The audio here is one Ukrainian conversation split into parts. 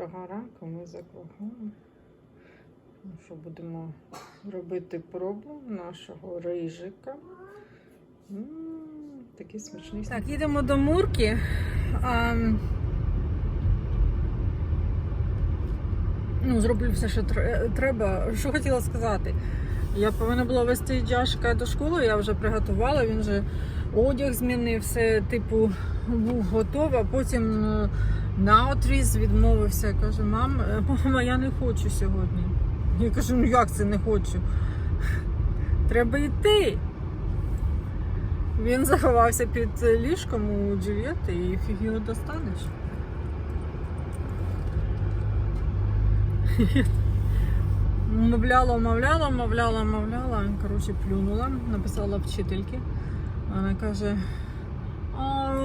Доброго ранку, ми за кругом. Ну що, будемо робити пробу нашого рижика. М, Такий смачний. Так, їдемо до Мурки. А, ну, зроблю все, що треба. Що хотіла сказати? Я повинна була вести Джашка до школи, я вже приготувала, він вже одяг змінив, все, типу, був готовий, а потім е, наотріз відмовився. Каже, мам, е, мама, я не хочу сьогодні. Я кажу, ну як це не хочу? Треба йти. Він заховався під ліжком у Джульєти і фіг його достанеш. Мовляла, мовляла, мовляла, мовляла. Коротше, плюнула, написала вчительки. Вона каже,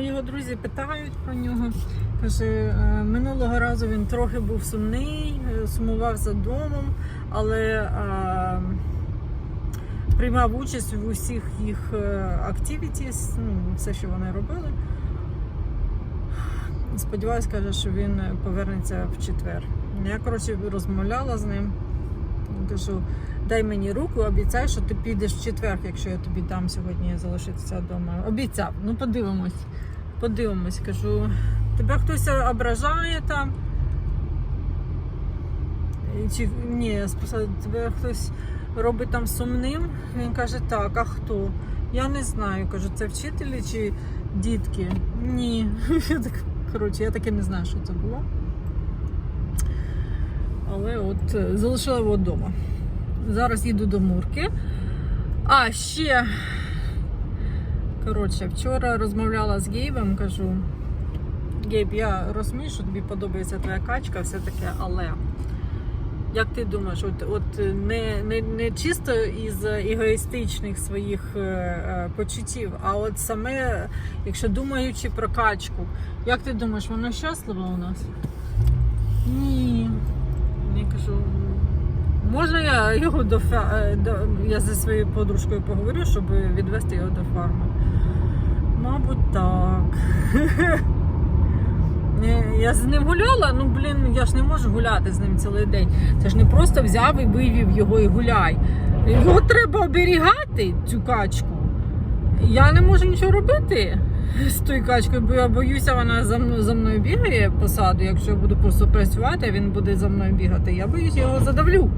його друзі питають про нього. Каже, «Е, минулого разу він трохи був сумний, е, сумував за домом, але е, приймав участь в усіх їх активітіс, ну, все, що вони робили. Сподіваюсь, каже, що він повернеться в четвер. Я, коротше, розмовляла з ним. Кажу, дай мені руку, обіцяй, що ти підеш в четвер, якщо я тобі дам сьогодні залишитися вдома. Обіцяв, ну подивимось. Подивимось, кажу, тебе хтось ображає там. Чи ні, тебе хтось робить там сумним. Він каже, так, а хто? Я не знаю. Кажу, це вчителі чи дітки? Ні. Коротше, я таки не знаю, що це було. Але от е, залишила його вдома. Зараз їду до Мурки. А, ще. Коротше, вчора розмовляла з Гейбом, кажу. Гейб, я розумію, що тобі подобається твоя качка, все таке, але як ти думаєш, от, от не, не, не чисто із егоїстичних своїх е, е, почуттів, а от саме, якщо думаючи про качку, як ти думаєш, вона щаслива у нас? Ні. Я кажу, можна я його до, е, до я зі своєю подружкою поговорю, щоб відвести його до фарми? Мабуть, так. Я з ним гуляла, ну блін, я ж не можу гуляти з ним цілий день. Це ж не просто взяв і вивів його і гуляй. Його треба оберігати, цю качку. Я не можу нічого робити з тою качкою, бо я боюся, вона за мною, за мною бігає по саду. Якщо я буду просто працювати, а він буде за мною бігати. Я боюсь, я його задавлю.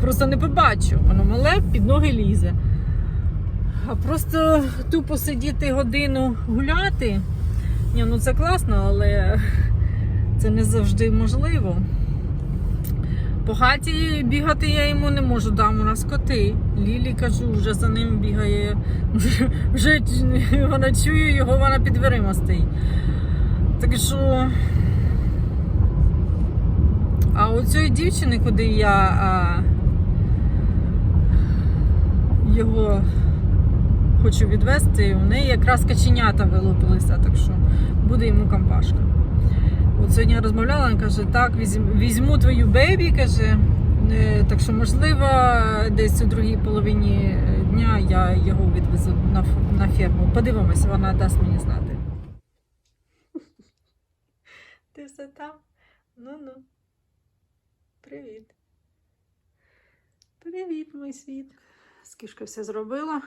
Просто не побачу. Воно мале під ноги лізе. А просто тупо сидіти годину гуляти. Ні, ну це класно, але це не завжди можливо. По хаті бігати я йому не можу, там у нас коти. Лілі кажу, вже за ним бігає. Вже, вже вона чує його, вона під дверима стоїть. Так що. А у цієї дівчини, куди я а, його хочу відвести, у неї якраз каченята вилупилися, так що буде йому компашка. От сьогодні я розмовляла, вона каже, так, візьму твою бебі, каже. е, Так що, можливо, десь у другій половині е, дня я його відвезу на, на ферму. Подивимося, вона дасть мені знати. Ти все там? Ну-ну. Привіт. Привіт, мій світ. Скішка все зробила.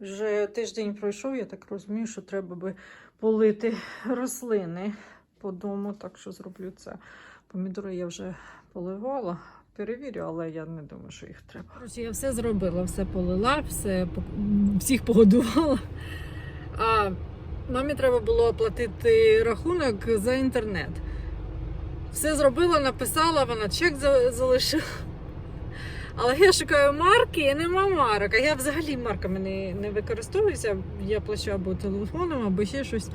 Вже тиждень пройшов, я так розумію, що треба би полити рослини по дому, так що зроблю це. Помідори я вже поливала, перевірю, але я не думаю, що їх треба. Я все зробила, все полила, все, всіх погодувала. А мамі треба було оплатити рахунок за інтернет. Все зробила, написала, вона чек залишила. Але я шукаю марки і нема марок. А я взагалі марками не, не використовуюся. Я плачу або телефоном, або ще щось.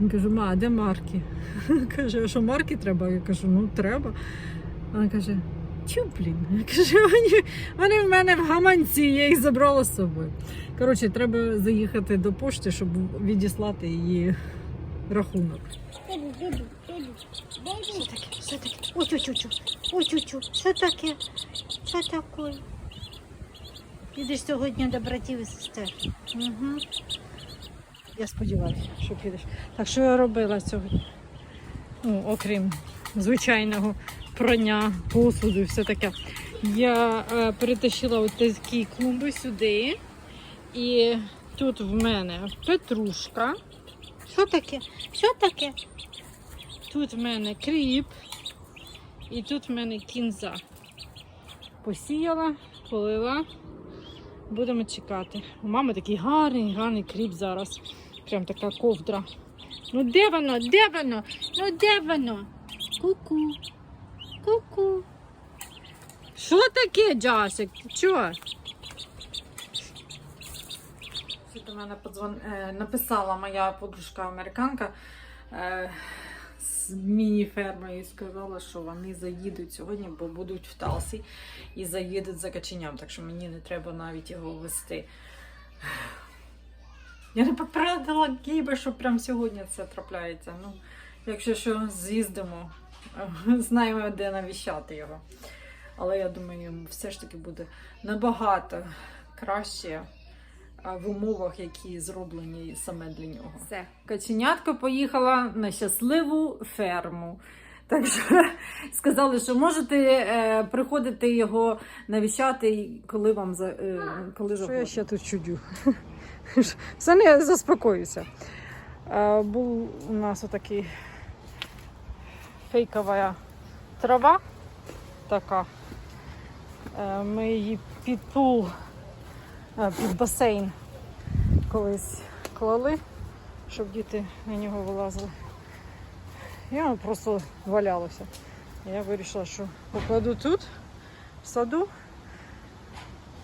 Я кажу, ма, а де марки? Каже, а що марки треба? Я кажу, ну треба. Вона каже, тю, блін. Я кажу, вони, вони в мене в гаманці, я їх забрала з собою. Коротше, треба заїхати до пошти, щоб відіслати її рахунок. Що таке? Що таке? Ой, чу, чу, чу. Ой, чу, чу. Що таке? Що таке? Підеш сьогодні до братів і сестер. Угу. Я сподіваюся, що підеш. Так що я робила сьогодні? ну, окрім звичайного прання посуду і все таке. Я е, перетащила от такі клумби сюди. І тут в мене петрушка. Що таке? Що таке? Тут в мене кріп. І тут в мене кінза. Посіяла, полила. Будемо чекати. У мами такий гарний, гарний кріп зараз. Прям така ковдра. Ну де воно? Де воно? Ну де воно? Ку-ку. Ку-ку. Що таке, Джасик? Чого? Що до мене подзвон... е, написала моя подружка американка е, з міні-ферми і сказала, що вони заїдуть сьогодні, бо будуть в Талсі і заїдуть за каченям, так що мені не треба навіть його вести. Я не попередила Гейба, що прямо сьогодні це трапляється. Ну, якщо що, з'їздимо, знаємо, де навіщати його. Але я думаю, все ж таки буде набагато краще в умовах, які зроблені саме для нього. Все. Каченятко поїхала на щасливу ферму. Так що сказали, що можете е, приходити його навіщати, коли вам за е, коли Що я ще тут чудю? Все не заспокоюся. Е, Був у нас отакий фейкова трава така. Е, Ми її під пул, під басейн колись клали, щоб діти на нього вилазили. І воно просто валялося. Я вирішила, що покладу тут, в саду,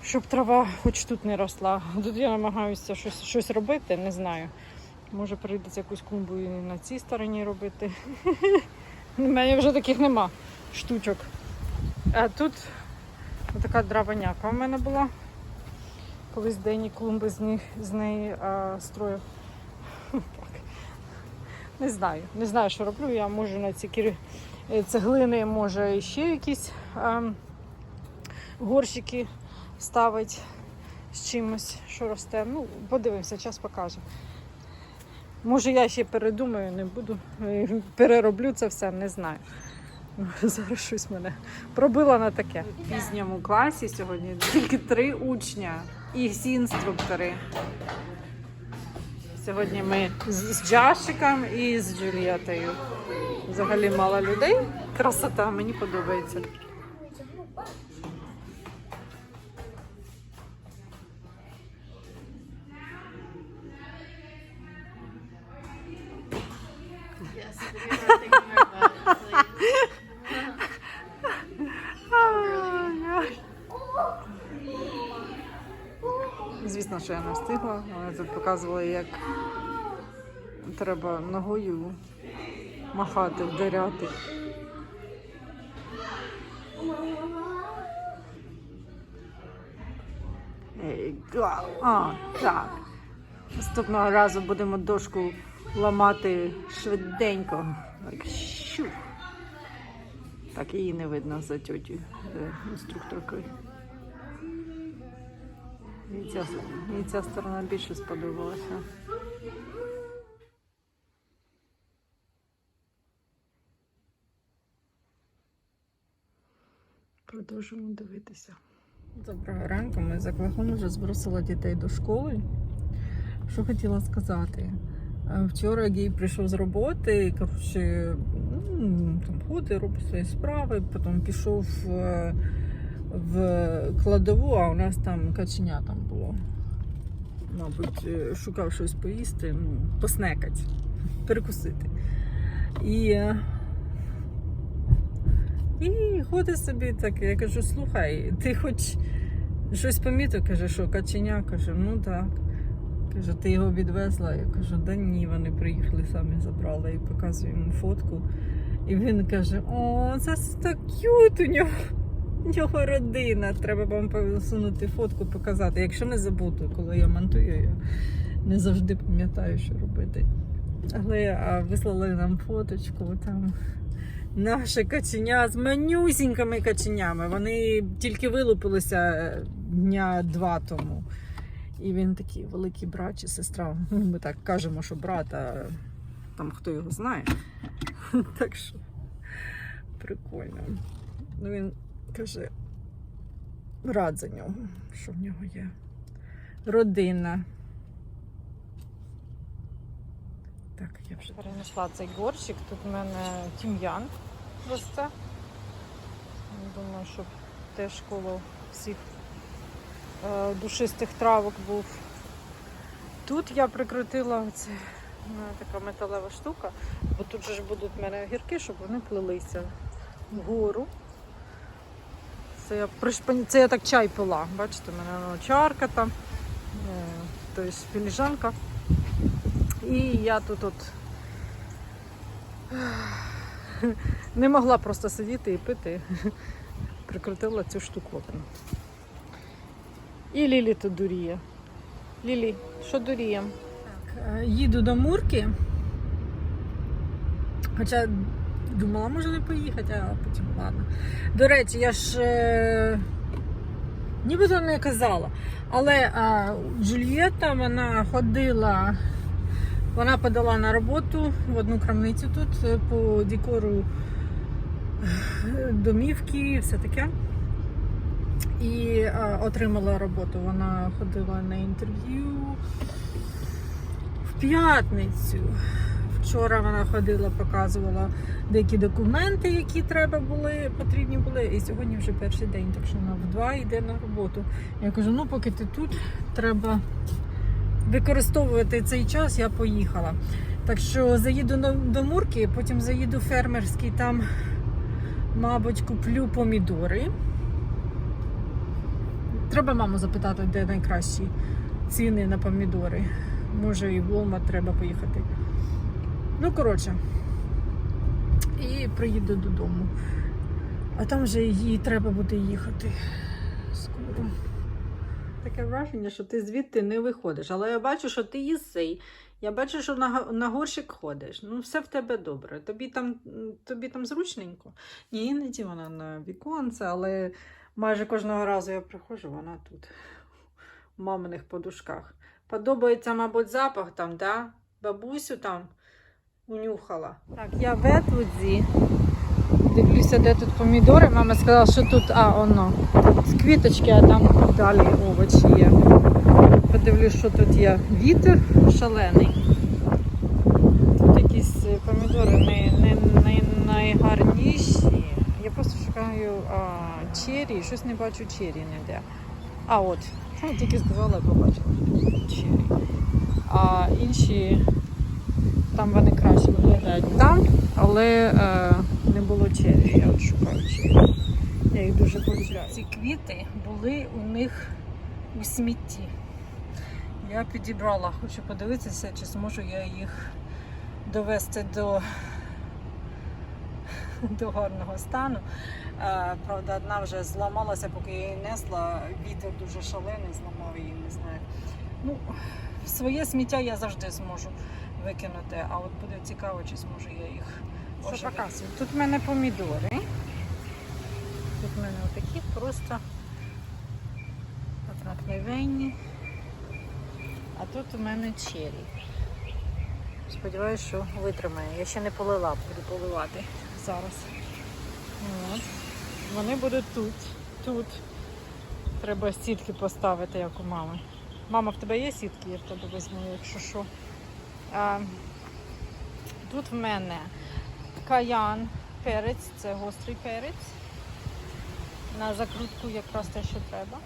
щоб трава хоч тут не росла. Тут я намагаюся щось, щось робити, не знаю. Може прийдеться якусь клумбу і на цій стороні робити. У мене вже таких нема штучок. А тут така драваняка у мене була. Колись Дені клумби з, них, з неї а, строїв. Не знаю. Не знаю, що роблю. Я можу на ці е, цеглини, може ще якісь а, горщики ставить з чимось, що росте. Ну, подивимося, час покаже. Може, я ще передумаю, не буду. е, Перероблю це все, не знаю. Ну, Зараз щось мене пробило на таке. В пізньому класі сьогодні тільки три учня і всі інструктори. Сьогодні ми з, Джашиком і з Джулієтою. Взагалі мало людей. Красота, мені подобається. Звісно, що я не встигла. Вони тут показували, як треба ногою махати, вдаряти. А, так. Наступного разу будемо дошку ламати швиденько. Так. Так, її не видно за тьотю, за інструкторкою. Мені ця, мені ця сторона більше сподобалася. Продовжуємо дивитися. Доброго ранку. Ми за Квахом вже збросила дітей до школи. Що хотіла сказати? Е, Вчора Гей прийшов з роботи, коротше, ну, там ходить, робить свої справи, потім пішов е, в кладову, а у нас там каченя там було. Мабуть, е, шукав щось поїсти, ну, поснекать, перекусити. І, і ходить собі так. Я кажу, слухай, ти хоч щось помітив? Каже, що каченя? Каже, ну так. Каже, ти його відвезла? Я кажу, да ні, вони приїхали, самі забрали і показую йому фотку. І він каже: О, це так к'ют у нього. У нього родина. Треба вам посунути фотку, показати. Якщо не забуду, коли я монтую, я не завжди пам'ятаю, що робити. Але вислали нам фоточку там. Наше каченя з манюсінькими каченями. Вони тільки вилупилися е, дня два тому. І він такий великий брат чи сестра. Ну, Ми так кажемо, що брат, а там хто його знає. Так що прикольно. Ну він каже, рад за нього, що в нього є родина. Так, я вже Перенесла цей горщик. Тут в мене тім'ян росте. Думаю, щоб теж коло всіх е, душистих травок був. Тут я прикрутила оце, у така металева штука, бо тут же ж будуть в мене огірки, щоб вони плелися вгору. Це я, це я так чай пила. Бачите, в мене чарка там, е, тобто філіжанка. І я тут от не могла просто сидіти і пити. Прикрутила цю штуковину. І Лілі тут дуріє. Лілі, що дуріє? Е, Їду до Мурки. Хоча думала, може не поїхати, а потім ладно. До речі, я ж е, нібито не казала. Але е, Джульєта вона ходила, вона подала на роботу в одну крамницю тут е, по декору е, домівки, все таке. І е, отримала роботу. Вона ходила на інтерв'ю в п'ятницю. Вчора вона ходила, показувала деякі документи, які треба були, потрібні були. І сьогодні вже перший день, так що вона в два йде на роботу. Я кажу: ну поки ти тут, треба використовувати цей час, я поїхала. Так що заїду до, Мурки, потім заїду в фермерський, там, мабуть, куплю помідори. Треба маму запитати, де найкращі ціни на помідори. Може і в Walmart треба поїхати. Ну, коротше. І приїду додому. А там вже їй треба буде їхати. Скоро. Таке враження, що ти звідти не виходиш. Але я бачу, що ти їси. Я бачу, що на, на горщик ходиш. Ну, все в тебе добре. Тобі там, тобі там зручненько. Ні, іноді вона на віконце, але майже кожного разу я приходжу, вона тут. В маминих подушках. Подобається, мабуть, запах там, да? Бабусю там унюхала. Так, я в Етвудзі. Дивлюся, де тут помідори. Мама сказала, що тут, а, воно, з квіточки, а там далі овочі є. Подивлюсь, що тут є. Вітер шалений. Тут якісь е, помідори не, не, не найгарніші. Я просто шукаю а, чері, щось не бачу чері ніде. А от, я тільки сказала, я побачила. Чері. А інші там вони краще виглядають там, але е, не було чері. Я от шукаю чері. Я їх дуже полюбляю. Ці квіти були у них у смітті. Я підібрала, хочу подивитися, чи зможу я їх довести до, до гарного стану. Е, правда, одна вже зламалася, поки я її несла. Вітер дуже шалений, зламав її, не знаю. Ну, своє сміття я завжди зможу викинути, а от буде цікаво, чи зможу я їх Що показую? Тут в мене помідори. Тут в мене отакі просто однаковенні. А тут у мене чері. Сподіваюсь, що витримає. Я ще не полила, буду поливати зараз. От. Вони будуть тут. Тут. Треба сітки поставити, як у мами. Мама, в тебе є сітки, я в тебе візьму, якщо що. А, тут в мене каян, перець, це гострий перець. На закрутку якраз те, що треба.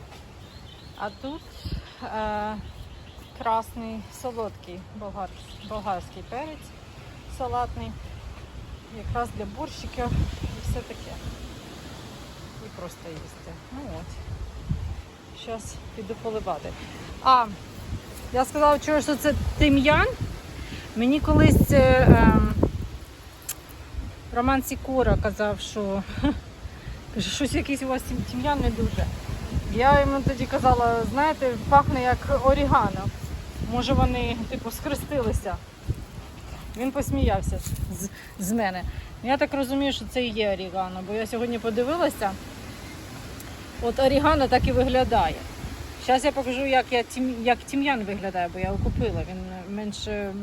А тут е, красний солодкий болгар, болгарський перець салатний. Якраз для борщиків і все таке. І просто їсти. Ну от. Зараз піду поливати. А, я сказала вчора, що це тим'ян. Мені колись е, ем, Роман Сікора казав, що щось якийсь у вас тім'ян не дуже. Я йому тоді казала, знаєте, пахне як орігано. Може вони типу скрестилися. Він посміявся з, з мене. Я так розумію, що це і є орігано, бо я сьогодні подивилася. От орігано так і виглядає. Зараз я покажу, як, я як тім'ян виглядає, бо я його купила. Він менше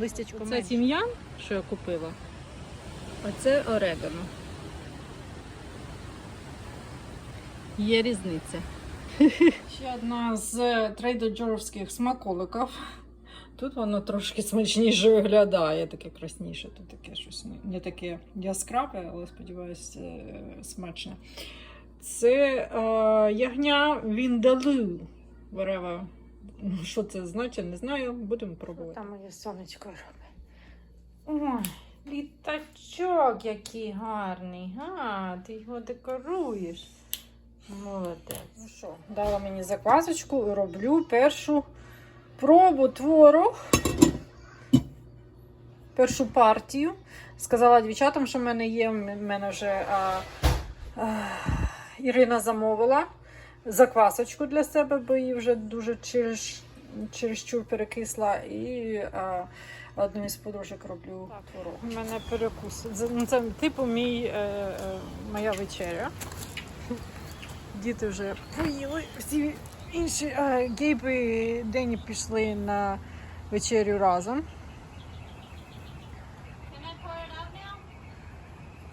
листячко Це менше. тім'ян, що я купила, а це орегано. Є різниця. Ще одна з трейдоджоровських смаколиків. Тут воно трошки смачніше виглядає, таке красніше. Тут таке щось не- не таке яскраве, але сподіваюся, смачне. Це е, ягня Віндалу. Whatever. Що це значить, не знаю. Будемо пробувати. Там моє сонечко робить. Ой, літачок який гарний. А, ти його декоруєш. Молодець. Ну що, дала мені заквасочку роблю першу пробу твору. Першу партію. Сказала дівчатам, що в мене є. В мене вже а, а, Ірина замовила заквасочку для себе, бо її вже дуже через, чересчур перекисла. І а, одну із подружок роблю творог. У мене перекус. Це, ну, це типу мій, е, е, моя вечеря. Діти вже поїли. Всі інші е, Гейб і Дені пішли на вечерю разом.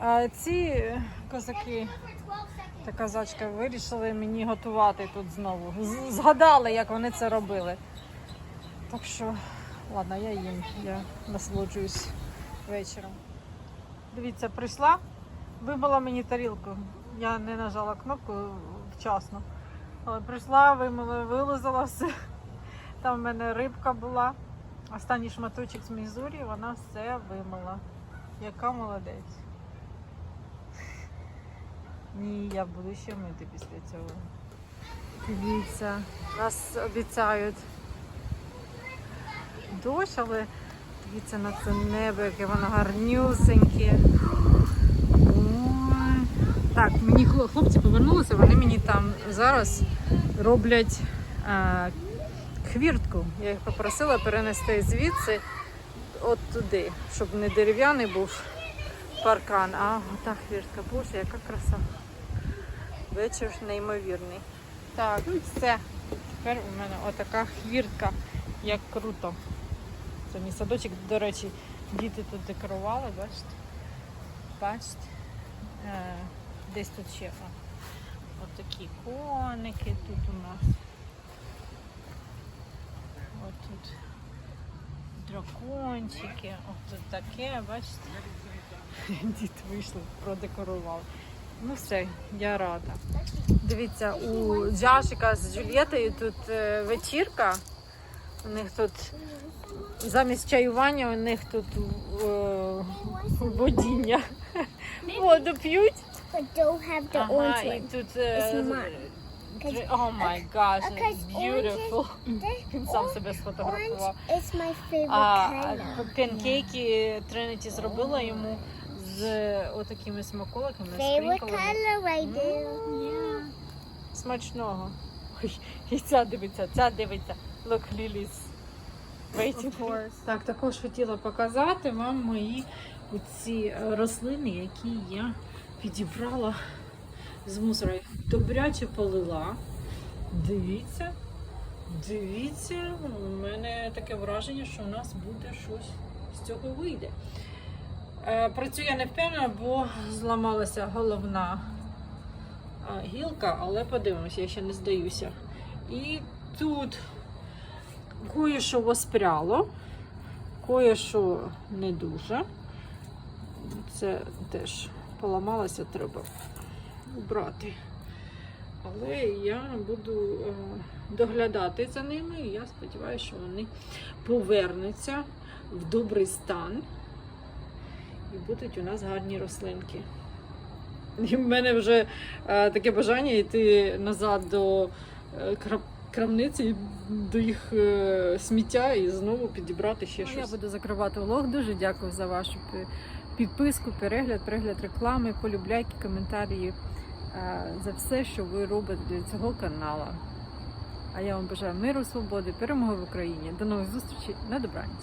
А ці козаки For 12 seconds. та казачка вирішили мені готувати тут знову. Згадали, як вони це робили. Так що, ладно, я їм, я насолоджуюсь вечором. Дивіться, прийшла, вимила мені тарілку. Я не нажала кнопку вчасно. Але прийшла, вимила, вилизала все. Там в мене рибка була. Останній шматочок з мізурі, вона все вимила. Яка молодець. Ні, я буду ще мити після цього. Дивіться, нас обіцяють дощ, але дивіться на це небо, яке воно гарнюсеньке. Ой. Так, мені хлопці повернулися, вони мені там зараз роблять а, хвіртку. Я їх попросила перенести звідси от туди, щоб не дерев'яний був паркан, а та хвіртка. Боже, яка краса. Вечір неймовірний. Так, все. Тепер у мене отака хвіртка, як круто. Це мій садочок, до речі, діти тут декорували, бачите? Бачите? Е, десь тут ще о, от такі коники тут у нас. От тут дракончики, от тут таке, бачите? Діти вийшли, продекорували. Ну все, я рада. Дивіться, у Джашика з Джульєтою тут е, вечірка. У них тут замість чаювання у них тут е, водіння. Воду п'ють. Ага, і тут. е, О май гаш, beautiful. Він сам себе сфотографував. А панкейки Триніті зробила йому з отакими смаколиками. Favorite спринколами. color right there. Смачного. Ой, і ця дивиться, ця дивиться. Look, Lily's waiting. Так, також хотіла показати вам мої оці е, рослини, які я підібрала з мусора. Їх Добряче полила. Дивіться. Дивіться, у мене таке враження, що у нас буде щось з цього вийде. Е, Працюю не впевнена, бо зламалася головна гілка, але подивимося, я ще не здаюся. І тут кое-що воспряло, кое-що не дуже. Це теж поламалося, треба убрати. Але я буду е, доглядати за ними, і я сподіваюся, що вони повернуться в добрий стан. І будуть у нас гарні рослинки. І в мене вже е, таке бажання йти назад до е, крап- крамниці, до їх е, сміття і знову підібрати ще щось. Ну, Я буду закривати влог. Дуже дякую за вашу підписку, перегляд, перегляд реклами, полюбляйки, коментарі е, за все, що ви робите для цього каналу. А я вам бажаю миру, свободи, перемоги в Україні. До нових зустрічей на добраніч.